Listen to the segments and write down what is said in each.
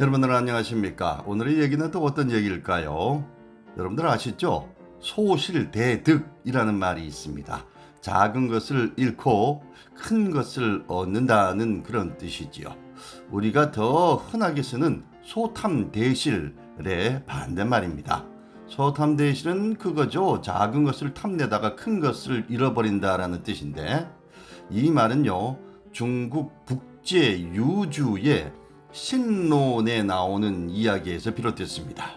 여러분들 안녕하십니까? 오늘의 얘기는 또 어떤 얘기일까요? 여러분들 아시죠? 소실대득이라는 말이 있습니다. 작은 것을 잃고 큰 것을 얻는다는 그런 뜻이지요. 우리가 더 흔하게 쓰는 소탐대실의 반대말입니다. 소탐대실은 그거죠. 작은 것을 탐내다가 큰 것을 잃어버린다라는 뜻인데 이 말은요. 중국 북제 유주의 신론에 나오는 이야기에서 비롯됐습니다.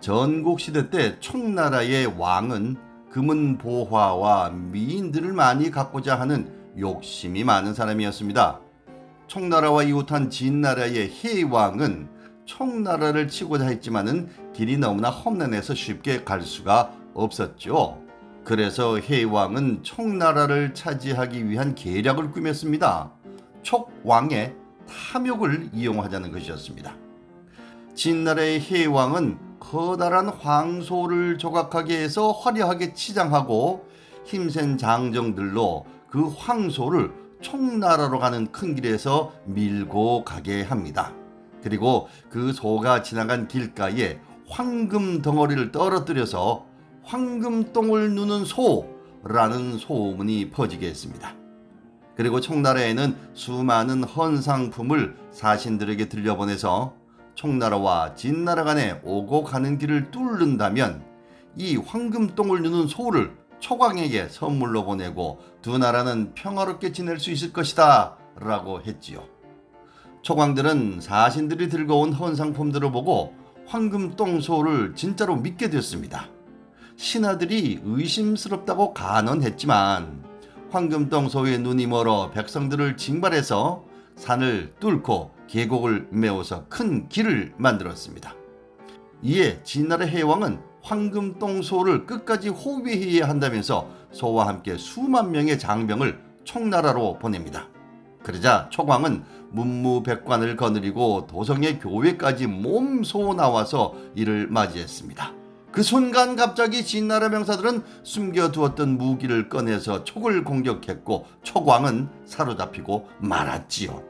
전국 시대 때 총나라의 왕은 금은보화와 미인들을 많이 갖고자 하는 욕심이 많은 사람이었습니다. 총나라와 이웃한 진나라의 해왕은 총나라를 치고자 했지만은 길이 너무나 험난해서 쉽게 갈 수가 없었죠. 그래서 해왕은 총나라를 차지하기 위한 계략을 꾸몄습니다. 촉왕의 탐욕을 이용하자는 것이었습니다. 진나라의 해왕은 커다란 황소를 조각하게 해서 화려하게 치장하고 힘센 장정들로 그 황소를 총나라로 가는 큰 길에서 밀고 가게 합니다. 그리고 그 소가 지나간 길가에 황금 덩어리를 떨어뜨려서 황금똥을 누는 소라는 소문이 퍼지게 했습니다. 그리고 총나라에는 수많은 헌상품을 사신들에게 들려보내서 총나라와 진나라 간에 오고 가는 길을 뚫는다면 이 황금똥을 누는 소를 초광에게 선물로 보내고 두 나라는 평화롭게 지낼 수 있을 것이다 라고 했지요. 초광들은 사신들이 들고 온 헌상품들을 보고 황금똥소를 진짜로 믿게 됐습니다. 신하들이 의심스럽다고 간언했지만 황금똥소의 눈이 멀어 백성들을 징발해서 산을 뚫고 계곡을 메워서 큰 길을 만들었습니다. 이에 진나라 해왕은 황금똥소를 끝까지 호위해야 한다면서 소와 함께 수만 명의 장병을 총나라로 보냅니다. 그러자 초광은 문무백관을 거느리고 도성의 교회까지 몸소 나와서 이를 맞이했습니다. 그 순간 갑자기 진나라 병사들은 숨겨두었던 무기를 꺼내서 촉을 공격했고 촉왕은 사로잡히고 말았지요.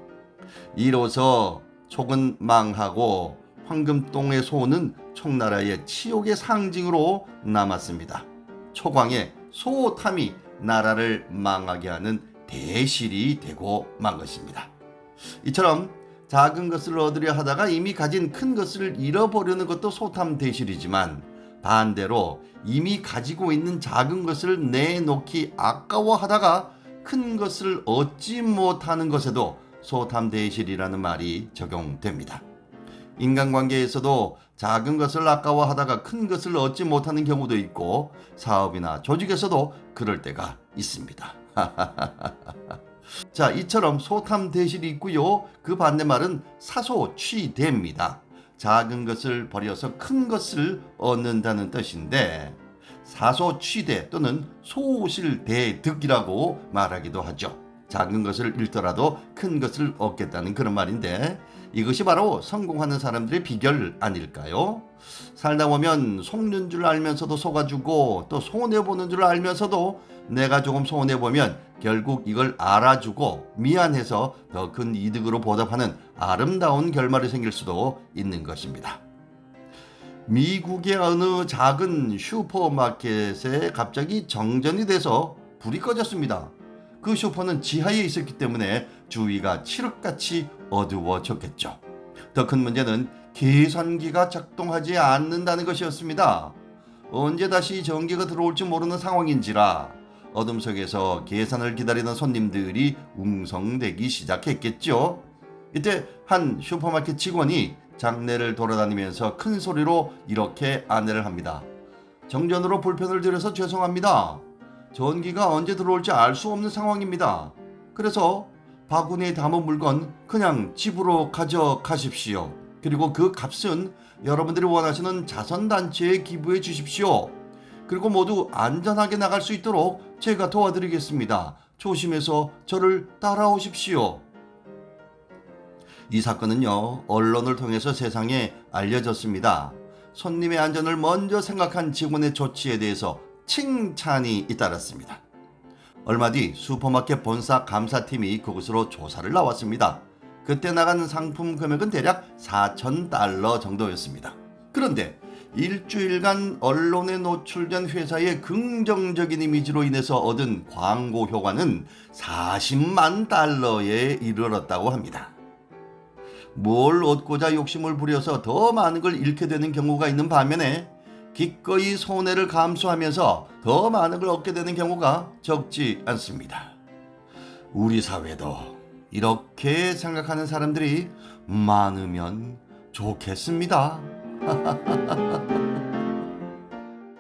이로써 촉은 망하고 황금똥의 소는 총나라의 치욕의 상징으로 남았습니다. 촉왕의 소탐이 나라를 망하게 하는 대실이 되고 만 것입니다. 이처럼 작은 것을 얻으려 하다가 이미 가진 큰 것을 잃어버리는 것도 소탐 대실이지만 반대로 이미 가지고 있는 작은 것을 내놓기 아까워하다가 큰 것을 얻지 못하는 것에도 소탐대실이라는 말이 적용됩니다. 인간관계에서도 작은 것을 아까워하다가 큰 것을 얻지 못하는 경우도 있고 사업이나 조직에서도 그럴 때가 있습니다. 자, 이처럼 소탐대실이 있고요. 그 반대말은 사소취대입니다. 작은 것을 버려서 큰 것을 얻는다는 뜻인데 사소취대 또는 소실대득이라고 말하기도 하죠. 작은 것을 잃더라도 큰 것을 얻겠다는 그런 말인데 이것이 바로 성공하는 사람들의 비결 아닐까요? 살다 보면 속는 줄 알면서도 속아주고 또 손해보는 줄 알면서도 내가 조금 손해보면 결국 이걸 알아주고 미안해서 더 큰 이득으로 보답하는 아름다운 결말이 생길 수도 있는 것입니다. 미국의 어느 작은 슈퍼마켓에 갑자기 정전이 돼서 불이 꺼졌습니다. 그 슈퍼는 지하에 있었기 때문에 주위가 칠흑같이 어두워졌겠죠. 더 큰 문제는 계산기가 작동하지 않는다는 것이었습니다. 언제 다시 전기가 들어올지 모르는 상황인지라 어둠 속에서 계산을 기다리는 손님들이 웅성대기 시작했겠죠. 이때 한 슈퍼마켓 직원이 장내를 돌아다니면서 큰 소리로 이렇게 안내를 합니다. 정전으로 불편을 드려서 죄송합니다. 전기가 언제 들어올지 알 수 없는 상황입니다. 그래서 바구니에 담은 물건 그냥 집으로 가져가십시오. 그리고 그 값은 여러분들이 원하시는 자선단체에 기부해 주십시오. 그리고 모두 안전하게 나갈 수 있도록 제가 도와드리겠습니다. 조심해서 저를 따라오십시오. 이 사건은요, 언론을 통해서 세상에 알려졌습니다. 손님의 안전을 먼저 생각한 직원의 조치에 대해서 칭찬이 잇따랐습니다. 얼마 뒤 슈퍼마켓 본사 감사팀이 그곳으로 조사를 나왔습니다. 그때 나간 상품 금액은 대략 4천 달러 정도였습니다. 그런데 일주일간 언론에 노출된 회사의 긍정적인 이미지로 인해서 얻은 광고 효과는 40만 달러에 이르렀다고 합니다. 뭘 얻고자 욕심을 부려서 더 많은 걸 잃게 되는 경우가 있는 반면에 기꺼이 손해를 감수하면서 더 많은 걸 얻게 되는 경우가 적지 않습니다. 우리 사회도 이렇게 생각하는 사람들이 많으면 좋겠습니다.